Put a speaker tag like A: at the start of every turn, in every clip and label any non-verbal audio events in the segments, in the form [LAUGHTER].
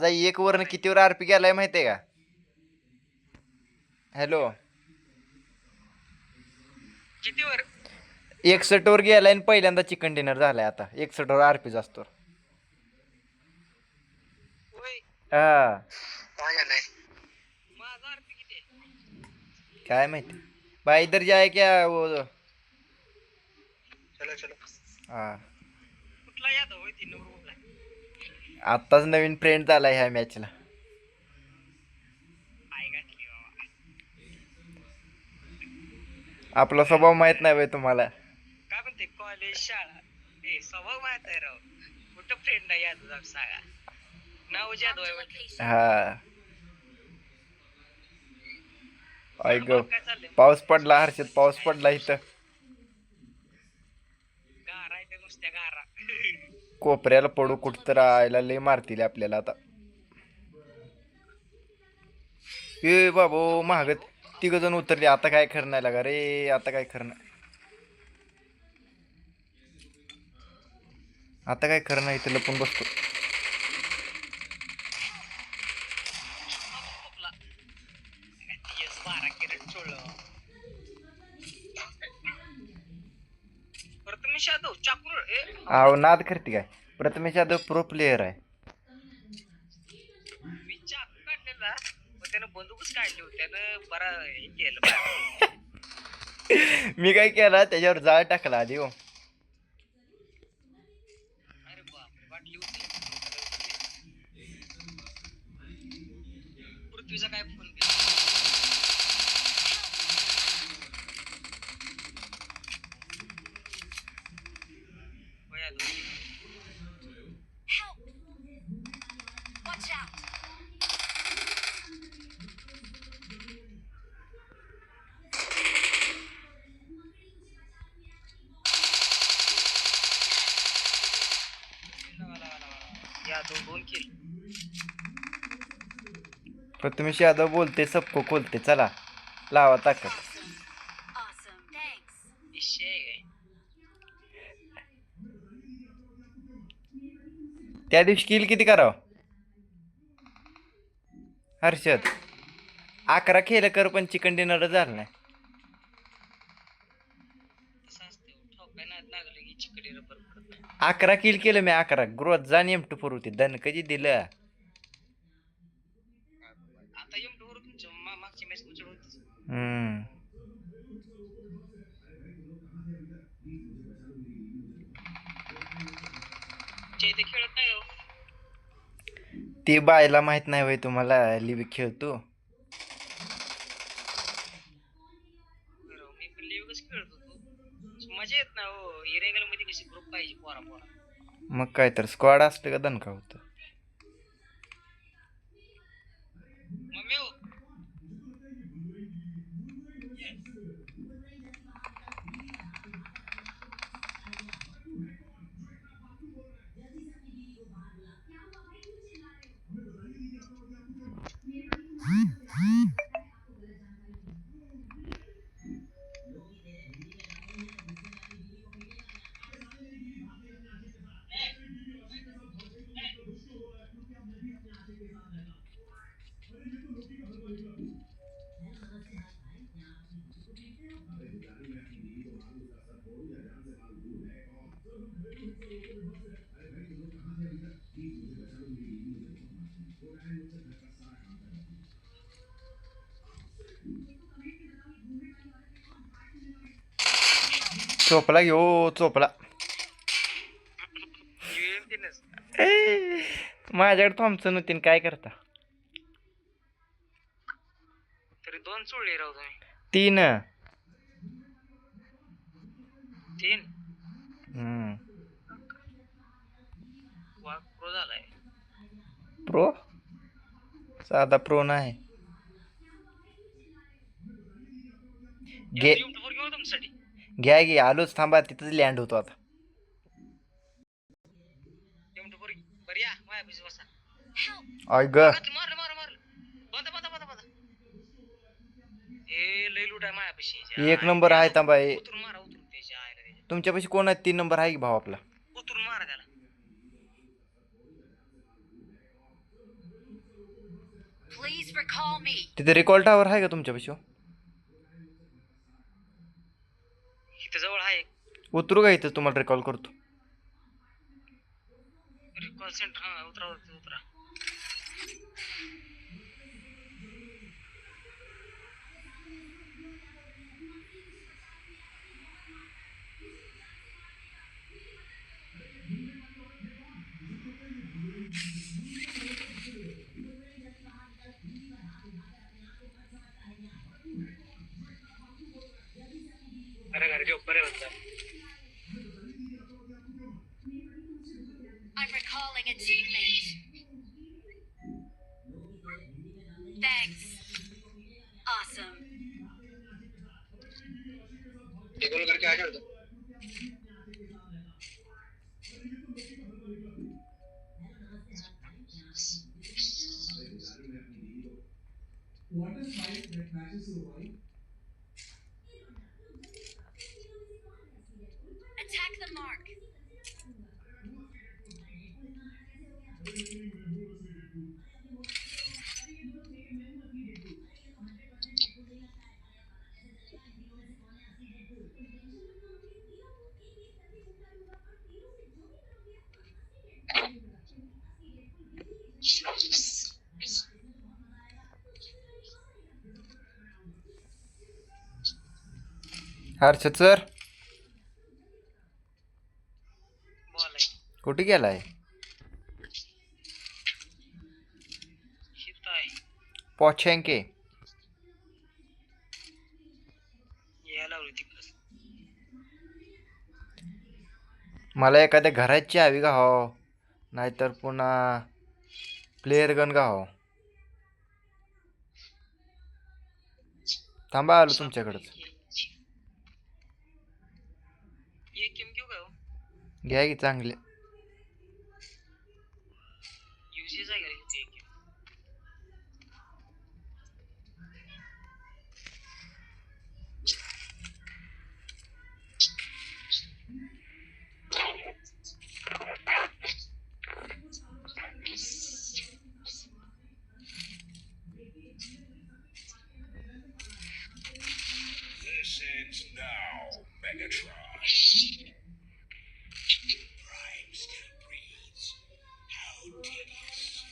A: आता एक वरनं कितीवर आरपी गेलाय माहितीये का? हॅलो
B: कितीवर?
A: एकसठ वर गेलाय आणि पहिल्यांदा चिकन डिनर झालाय आता. एकसठ वर आरपी जास्त
B: होय.
A: हा.
B: माझ्या नाही माझा आरपी किती आहे?
A: काय माहिती. भाई इधर जाए क्या वो
B: चलो चलो.
A: हा.
B: कुठला यादव होय तीन नंबर कुठला
A: आत्ताच नवीन फ्रेंड झालाय ह्या मॅचला आपला स्वभाव माहीत नाही तुम्हाला.
B: काय म्हणते कॉलेज शाळा? स्वभाव माहीत आहे राव. कुठं फ्रेंड नाही यादव सांगा नाव जादव आहे
A: हा. ऐक पाऊस पडला हर्षद पाऊस पडला इथं
B: गारा आहे त्या नुसत्या गारा
A: कोपऱ्याला पडू कुठं तर आयला लय मारतील आपल्याला आता. ए बाबो महागत. तिघ जण उतरले. आता काय खरं नाही लागा रे आता काय खरं नाही. आता काय खरं नाही इथं लपून बसतो
B: खोकला यस बारा कॅरेट सोडलं प्रथमेश यादव चाकूर
A: आव नाद करते काय? प्रथमेश यादव प्रो प्लेयर आहे.
B: मी चाकू काढलेला पण त्यानं बंदूकच काढली होती. त्यानं बरा हे केलं. [LAUGHS]
A: मी काय केला त्याच्यावर जाळ टाकला आधी हो.
B: अरे बाप वाटली होती. पृथ्वीचा काय यादव दोन किल
A: प्रथमेश यादव बोलते सबको खोलते चला. लावा ताकद.
B: काय?
A: त्या दिवशी किल किती करावं? हर्षद. अकरा खेळ कर पण चिकन डिनर झालं नाही. अकरा किल केलं मी अकरा. ग्रोथ जा नेमटू फुर होती दन कधी दिलं?
B: आता एम टूवर तुमच्या. मा- मागची मॅच तुमच्या होतीच
A: हम्म.
B: तुमच्या इथे खेळत नाही हो.
A: ती बायला माहीत नाही वय तुम्हाला लिव्ह खेळतो
B: बरं, मी पण लिव्हच खेळत होतो मजा येत ना हो इरेंगलमध्ये कशी ग्रुप पाहिजे पोरा पोरा
A: मग काय तर स्क्वॉड असतं का दणका होतं. चोपला घेऊ ए, माझ्याकडे थॉम्सन होती न काय करता?
B: तरी दोन सोडले राव तुम्ही.
A: तीन.
B: तीन?
A: हम्म.
B: वाघ प्रो झालाय.
A: प्रो साधा प्रो नाही. घे
B: युट्यूबवर घेऊ तुमच्यासाठी?
A: घ्या घे आलोच थांबा तिथंच लँड होतो आता.
B: युट्यूबवर बरं या माझ्या बसा.
C: Help!
A: ऐक ग
B: मारलं मारलं मारलं मारलं बंद बंद बंद बंद. ए लय लूट आहे माझ्यापाशी.
A: एक नंबर आहे थांबा हे. तुमच्यापाशी कोण आहे? तीन नंबर आहे की भाऊ आपला. तिथे रिकॉल टावर आहे का तुमच्यापाशी हो?
B: इथं जवळ आहे
A: उतरू का इथं? तुम्हाला रिकॉल करतो.
B: कॉल सेंटर हा उतरा उतरा उतरा अरे घर के ऊपर है बंदा
C: I'm recalling a teammate. Thanks. Awesome.
B: Table करके आ जाओ
C: Attack
A: हर्षद सर कुठे गेलाय? पोछेंके मला एखाद्या घराची हवी का हो? नाहीतर पुन्हा प्लेअर गन का हो? थांबा आलो तुमच्याकडंच
B: ये किम घेऊ का हो?
A: घ्या की चांगले
B: युजेस आहे का इथे एक
D: This ends now, Megatron. Prime still breathes. How tedious.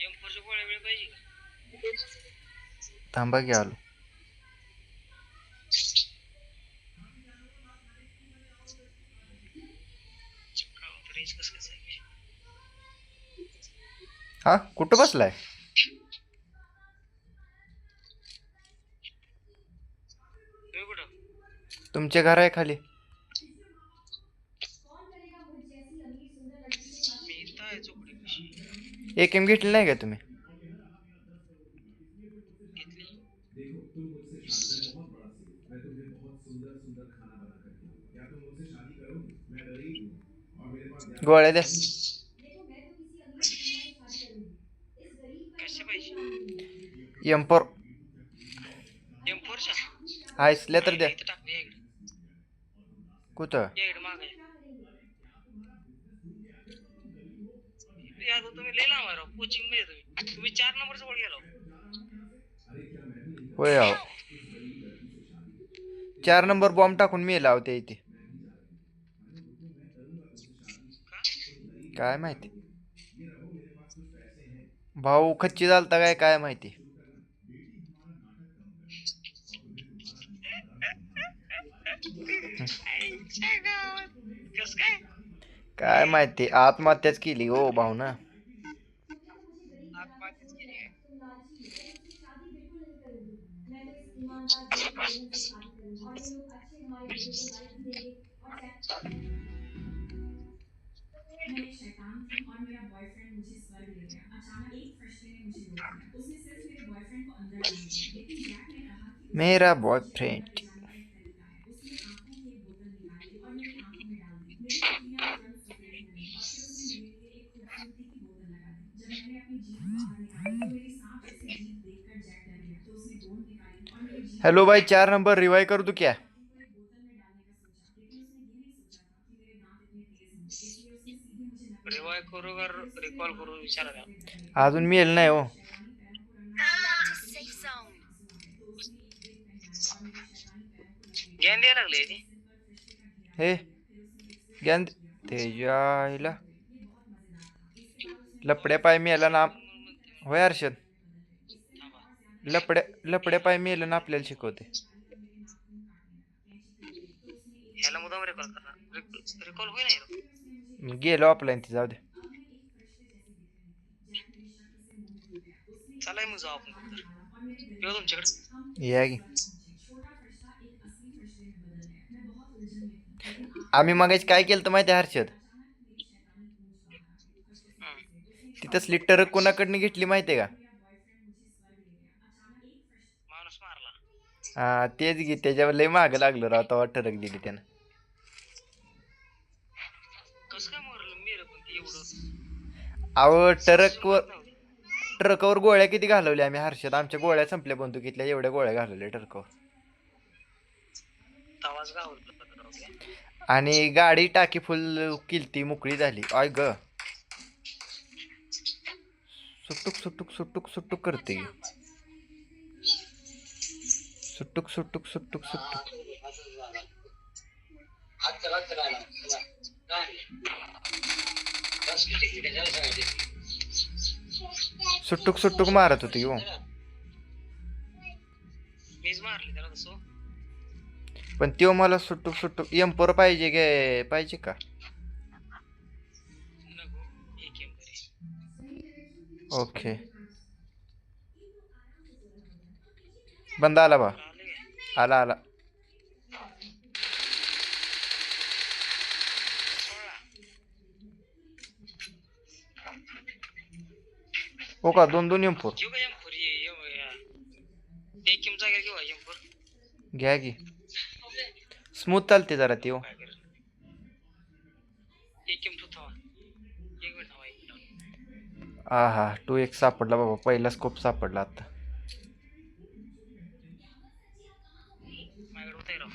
B: M फोरच्या गोळ्या वेळ पाहिजे का
A: थांबा की आलो. हा कुठं बसलाय? तुमचे घर आहे खाली एक एम घेतली नाही का तुम्ही? गोळ्या द्या. एम फोर आयसल्या तर द्या. कुठं? होय चार नंबर बॉम्ब टाकून मी लावते इथे. काय माहिती? भाऊ खच्ची झालता काय काय माहिती?
B: काय
A: माहिती? आत्महत्याच केली हो भाऊ ना
E: शैतान थी और मेरा बॉयफ्रेंड मुझे स्वर्ग ले गया। अचानक एक फरिश्ते ने मुझे रोक उसने सिर्फ़ मेरे बॉयफ्रेंड को अंदर लेकिन जैक ने कहा कि
A: मेरा बॉयफ्रेंड हेलो भाई चार नंबर रिवाइव कर दूँ क्या?
E: का
B: रिकॉल करू विचारा
A: अजून मिळेल नाही हो.
B: ज्ञान द्यायला लागले ते
A: हे ज्ञान लपड्या पाय मिळाला ना होय हर्षद? लपड्या लपड्या पाय मिळालं ना आपल्याला शिकवते.
B: रिकॉल करणार. रिकॉल होईल
A: गेलो ऑफलाईन ती जाऊ दे.
B: चालाय मग जाऊ आपण कुठं येऊ तुमच्याकडे.
A: या की. आम्ही मगाच काय केलं तर माहिती हर्षद? ती तसली टरक कोणाकडनं घेतली माहिती का? हा तेच घे त्याच्यावर लय मागं लागलं राव तेव्हा टरक दिली त्यानं. अहो टरकवर
B: नव्हती.
A: ट्रकावर गोळ्या किती घालवल्या आम्ही हर्षद? आमच्या गोळ्या संपल्या बंदुकीतल्या एवढ्या गोळ्या घालवल्या ट्रकावर. आणि गाडी टाकी फुल किलती मोकळी झाली. आय ग. सुटुक सुटुक सुटुक सुटुक करते. सुटुक सुटुक सुटुक सुटुक सुटुक सुटुक मारत होती हो.
B: मीच मारली त्याला तसं.
A: पण त्यो मला सुटुक सुटुक एम्पोर पाहिजे गे पाहिजे का?
B: नको एक एम बरे
A: ओके. बंद आला बा.
B: आले
A: आला आला
B: सोळा
A: हो का दोन दोन एम्पोर
B: घेऊ का एम ये ये- एक एम घेऊ एम
A: घ्या की स्मूथ चालते जरा ती हो
B: काय करेल एक एम ठेवतो एक मिनिट थांबा, एक मिनिट
A: हा हा टू एक सापडला बाबा पहिला स्कोप सापडला आता
B: माझ्याकडे होता राव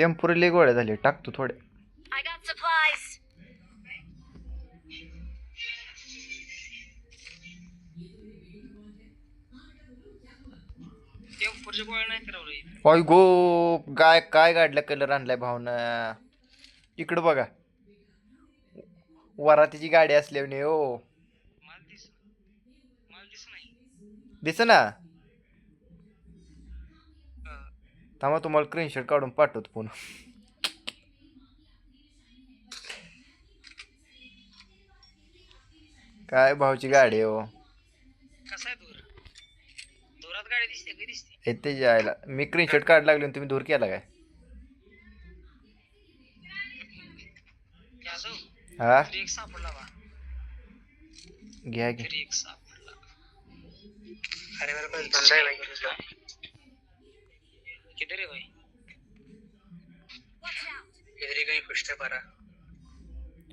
A: एम्पोर लय गोळ्या झाले टाकतो थोडे
B: फोरच्या गोळ्या नाही.
A: अय गो गाय काय गाडला कलर आणलाय भावना? इकडं बघा. वरातीची गाडी असल्याने हो.
B: मला दिस मला दिस नाही.
A: दिस ना
B: अं,
A: थांबा तुम्हाला स्क्रीनशॉट काढून पाठवतो पुन्हा. काय भाऊची गाडी आहे हो.
B: कसा आहे दुरात गाडी दिसते कधी दिसते?
A: येते जायला मी स्क्रीनशॉट काढ लागले आणि तुम्ही दूर केला काय?
B: घ्या जाऊ
A: हा?
B: तरी एक सापडला बा.
A: घ्या घ्या
B: तरी एक सापडला. अरे मेरे पास बंदा है भाई उसका किधर है भाई? इधर ही कहीं है परा.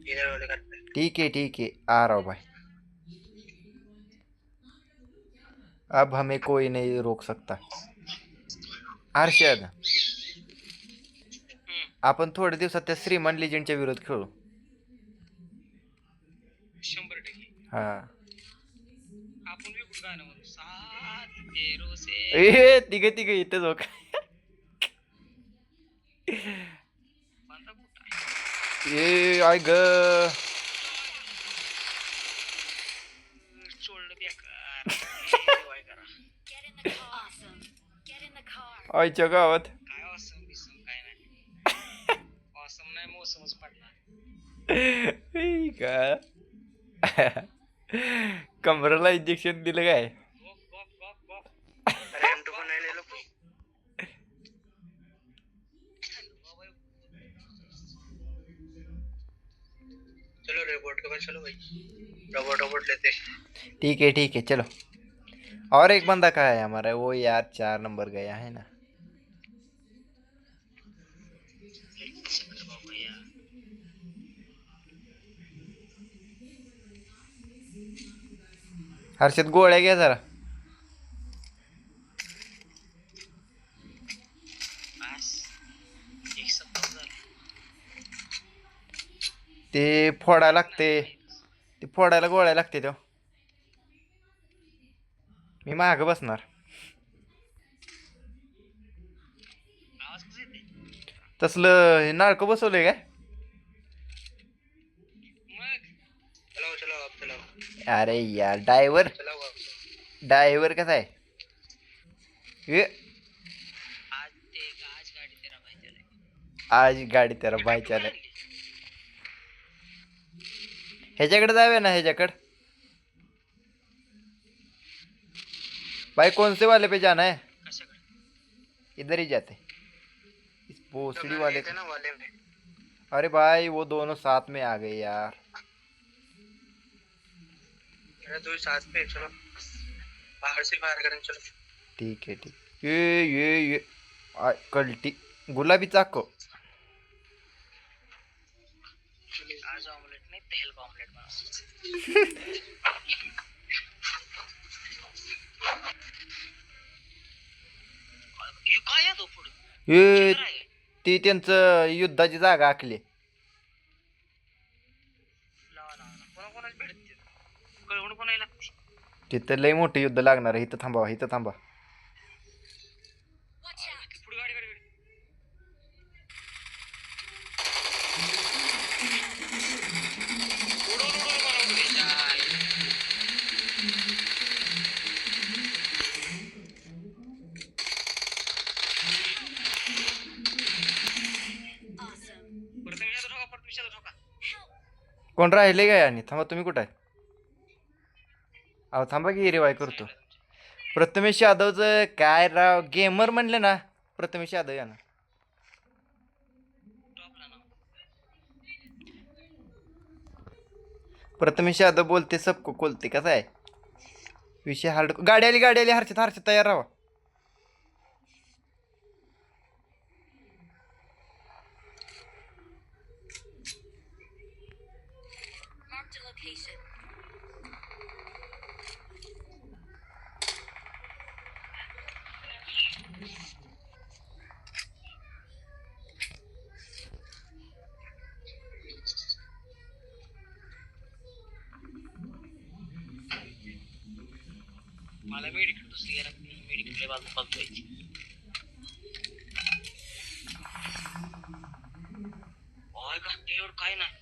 B: इधर वाले घर पे.
A: ठीक है ठीक है आ रहा हूँ भाई. अब हमें कोई नहीं रोक सकता। अर्षद आपण थोड्या दिवसात त्या श्रीमान लिजेंडच्या विरोध खेळू।
B: शंभर टक्के।
A: हा।
B: आपण बी कुठं गाणं म्हणू? सात तेरो से
A: ए तिघ तिघ इथंच का
B: बांधा कुठं? आहे?
A: ए आय ग. ई का कमरेला इंजेक्शन दिलं काय
B: चलो रोबोट के पास चलो भाई रोबोट रोबोट लेते
A: ठीक है ठीक है चलो और एक बंदा कहा है हमारा वो यार चार नंबर गया है ना हर्षद गोळ्या घ्या जरा. ते फोडायला लागते. ते फोडायला गोळ्या लागते तो मी मागं बसणार. तसलं हे नाळकं बसवलंय काय? अरे यार
B: आप
A: डायव्हर कसा आहे ए,
B: आज आज गाडी तेरा पाहिजे
A: आज गाडी त्याला बायच्या ह्याच्याकडे जाऊया ना ह्याच्याकडे भाई कौन से वाले पे जाना है? इधर ही जाते। इस भोसड़ी वाले
B: वाले
A: अरे भाई वो दोनों साथ में आ गए यार।
B: दो साथ पे चलो. बाहर से बाहर करें चलो.
A: ठीक है ठीक. ये ये ये. आ, कल्टी. गुलाबी चाको.
B: आज ऑमलेट नहीं तेल का ऑमलेट बना हे काय आहे तो पुढं
A: ये
B: काय आहे?
A: ती त्यांचं युद्धाची जागा आखली
B: लावा लावा लावा. कोणा कोणाला भेटते कळवून कोणाला लागते
A: तिथं लय मोठं युद्ध लागणार आहे. इथं थांबा इथं थांबा! कोण राहिले काय आणि? थांबा तुम्ही कुठं आहे? अहो थांबा की रिवाय करतो. प्रथमेश यादवचं काय राव गेमर म्हणले ना प्रथमेश यादव या ना प्रथमेश यादव बोलते सबको कोलते कसं आहे? विषय हार्ड गाडी आली गाडी आली हरच्यात हरच्यात तयार राहा.
B: मला मेडिकल दुसरी घ्यायला मेडिकल बाजू बघवायची ओय का तेवर काय नाही.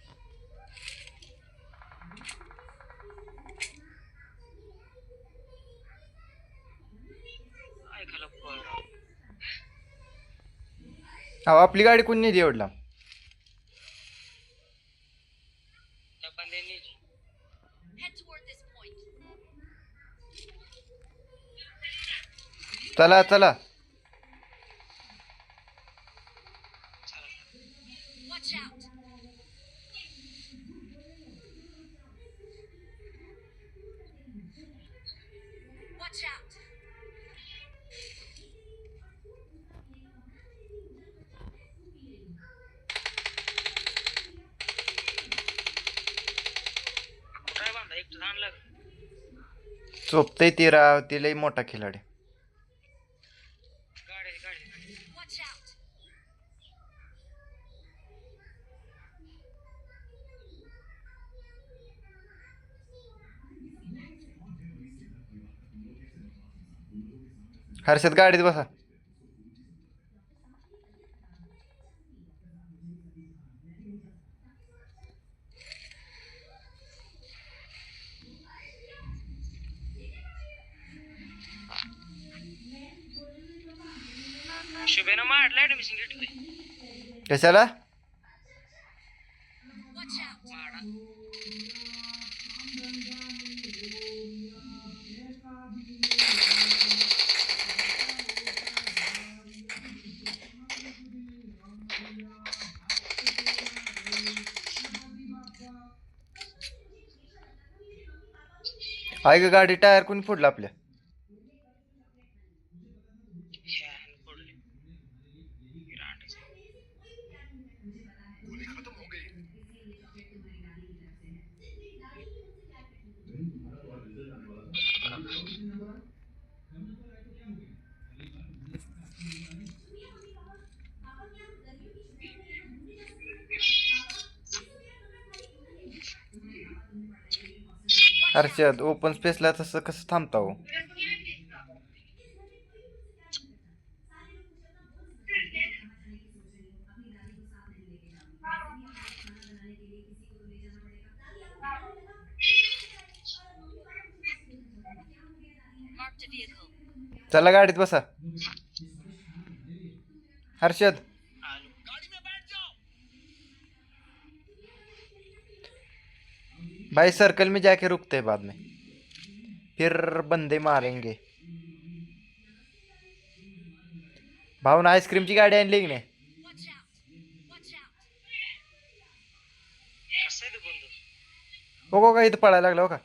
A: आपली गाडी कोणी नेली एवढला
B: एकटं आणलं
A: चोपतय ती राव ती लय मोठा खिलाडी
B: गाडी गाडी गाडी
C: Watch out!
A: हर्षद गाडीत बसा.
B: शुभेनं मारलं ऍडमिशन घेतलंय.
A: कशाला? आहे का गाडी टायर कोणी फोडला आपल्या? हर्षद ओपन स्पेसला तसं कसं थांबता हो? चला गाडीत बसा. हर्षद भाई सर्कल में जाके रुकते हैं बाद में। फिर बंदे मारेंगे। भाऊन आईस्क्रीमची गाडी आणली की नाही हो का इथं पळायला लागला हो का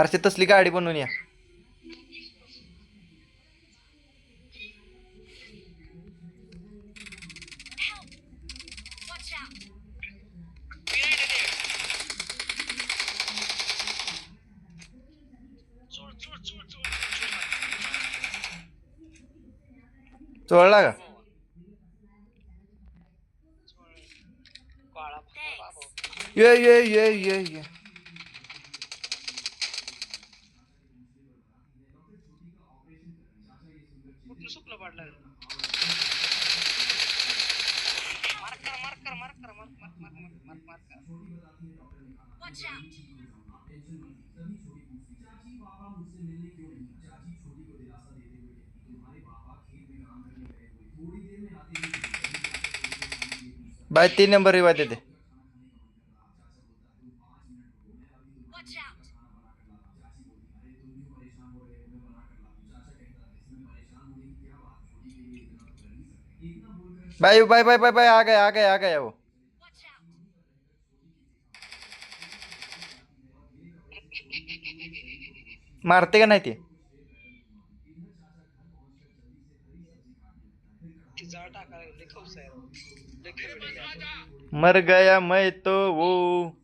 A: हरशी तसली गाडी बनवून या. चोळला का? ये ये ये ये ये
B: कुठलं सुकलं पाडलं मार कर मार कर मार कर मार मार मार मार मार मार कर
C: Watch out.
A: बाय तीन नंबर रिवाज देते।
C: Watch out.
A: Bye bye bye bye bye आ गया आ गया आ गया वो। मारते का नाही ते. मर गया मैं तो वो.